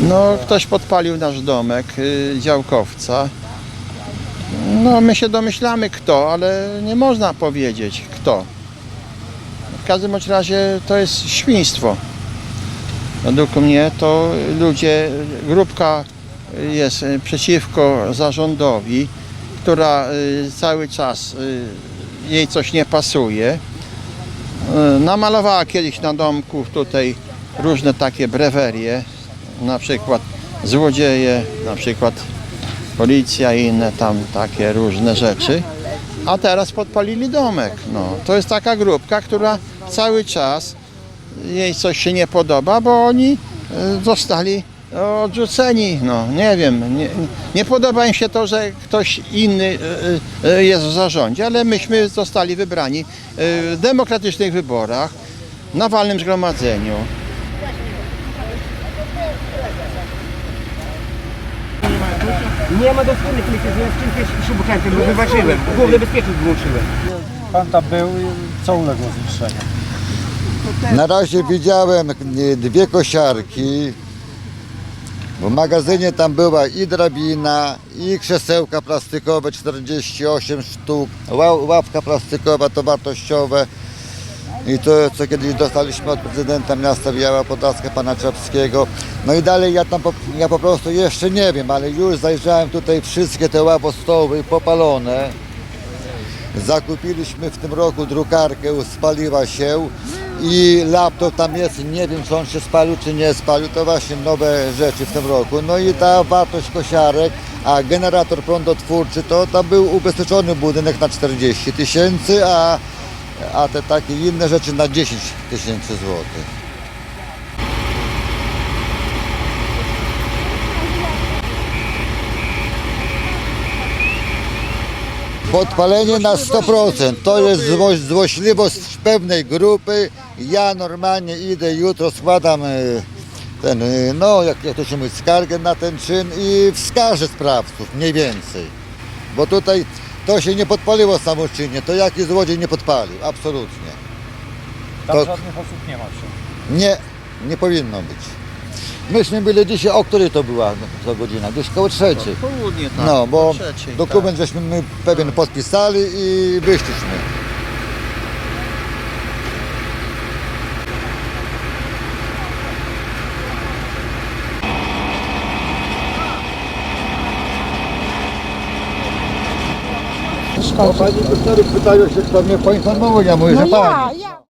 No, ktoś podpalił nasz domek, y, działkowca. No, my się domyślamy kto, ale nie można powiedzieć kto. W każdym bądź razie to jest świństwo. Według mnie to ludzie, grupka jest przeciwko zarządowi, która y, cały czas y, jej coś nie pasuje. Namalowała kiedyś na domku tutaj różne takie brewerie, na przykład złodzieje, na przykład policja i inne tam takie różne rzeczy. A teraz podpalili domek. No, to jest taka grupka, która cały czas jej coś się nie podoba, bo oni y, zostali odrzuceni. No, nie wiem, nie, nie podoba im się to, że ktoś inny y, y, jest w zarządzie, ale myśmy zostali wybrani w demokratycznych wyborach, na walnym zgromadzeniu. Nie ma dosłownie tyle, że ja w czymś bo wyważyłem. Główny bezpiecznik włączyłem. Pan tam był i co uległo zniszczeniu? Na razie widziałem e, dwie kosiarki. W magazynie tam była i drabina, i krzesełka plastikowe 48 sztuk, ła- ławka plastikowa to wartościowe. I to, co kiedyś dostaliśmy od prezydenta miasta Biała Podlaska, pana Czapskiego. No i dalej ja tam po, ja po prostu jeszcze nie wiem, ale już zajrzałem tutaj wszystkie te ławostoły popalone. Zakupiliśmy w tym roku drukarkę, spaliła się i laptop tam jest, nie wiem czy on się spalił czy nie spalił, to właśnie nowe rzeczy w tym roku. No i ta wartość kosiarek, a generator prądotwórczy to tam był ubezpieczony budynek na 40 tysięcy, a, a te takie inne rzeczy na 10 tysięcy złotych. Podpalenie na 100%. To jest zło, złośliwość pewnej grupy. Ja normalnie idę jutro, składam e, ten, e, no jak, jak to się mówi, skargę na ten czyn i wskażę sprawców, mniej więcej. Bo tutaj to się nie podpaliło samoczynnie, to jaki złodziej nie podpalił, absolutnie. Tam To- żadnych osób nie ma się. Nie, nie powinno być. Myśmy byli dzisiaj, o której to była to godzina? Gdzieś koło trzeciej. Południe tak. No, bo trzeciej, dokument żeśmy my pewien podpisali i wyszliśmy. Pani doktorów pytają się, kto mnie poinformował, ja mówię, No że pani. ja, ja.